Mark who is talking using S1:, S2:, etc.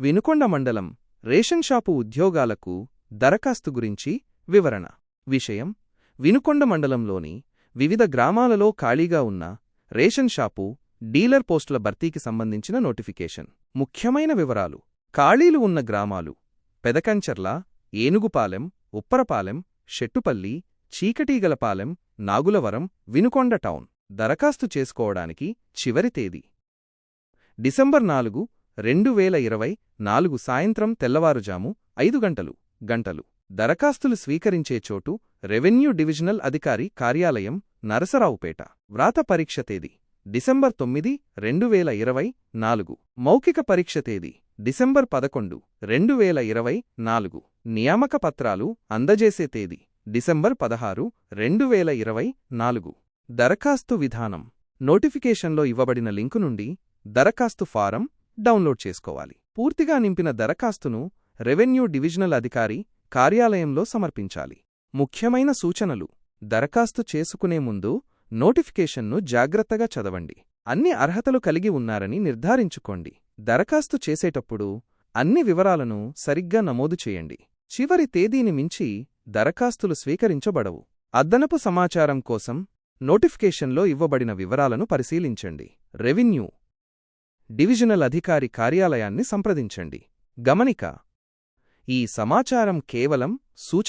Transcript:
S1: వినుకొండ మండలం ration shop ఉద్యోగాలకు దరఖాస్తు గురించి వివరణ. విషయం వినుకొండ మండలంలోని వివిధ గ్రామాలలో ఖాళీగా ఉన్న రేషన్ షాపు డీలర్ పోస్టుల భర్తీకి సంబంధించిన నోటిఫికేషన్. ముఖ్యమైన వివరాలు. ఖాళీలు ఉన్న గ్రామాలు పెదకంచర్ల ఏనుగుపాలెం ఉప్పరపాలెం షెట్టుపల్లి చీకటీగలపాలెం నాగులవరం వినుకొండ టౌన్. దరఖాస్తు చేసుకోవడానికి చివరి తేదీ. డిసెంబర్ నాలుగు రెండు వేల ఇరవై నాలుగు సాయంత్రం తెల్లవారుజాము ఐదు గంటలు. గంటలు. దరఖాస్తులు స్వీకరించే చోటు రెవెన్యూ డివిజనల్ అధికారి కార్యాలయం నరసరావుపేట. వ్రాత పరీక్ష తేదీ డిసెంబర్ తొమ్మిది రెండు వేల ఇరవై నాలుగు. మౌఖిక పరీక్ష తేదీ డిసెంబర్ పదకొండు రెండు వేల ఇరవై నాలుగు. నియామక పత్రాలు అందజేసే తేదీ డిసెంబర్ పదహారు రెండు వేల ఇరవై నాలుగు. దరఖాస్తు విధానం. నోటిఫికేషన్లో ఇవ్వబడిన లింకు నుండి దరఖాస్తు ఫారం డౌన్లోడ్ చేసుకోవాలి. పూర్తిగా నింపిన దరఖాస్తును రెవెన్యూ డివిజనల్ అధికారి కార్యాలయంలో సమర్పించాలి. ముఖ్యమైన సూచనలు. దరఖాస్తు చేసుకునే ముందు నోటిఫికేషన్ను జాగ్రత్తగా చదవండి. అన్ని అర్హతలు కలిగి ఉన్నారని నిర్ధారించుకోండి. దరఖాస్తు చేసేటప్పుడు అన్ని వివరాలను సరిగ్గా నమోదు చేయండి. చివరి తేదీని మించి దరఖాస్తులు స్వీకరించబడవు. అదనపు సమాచారం కోసం నోటిఫికేషన్లో ఇవ్వబడిన వివరాలను పరిశీలించండి. రెవెన్యూ డివిజనల్ అధికారి కార్యాలయాన్ని సంప్రదించండి. గమనిక ఈ సమాచారం కేవలం సూచ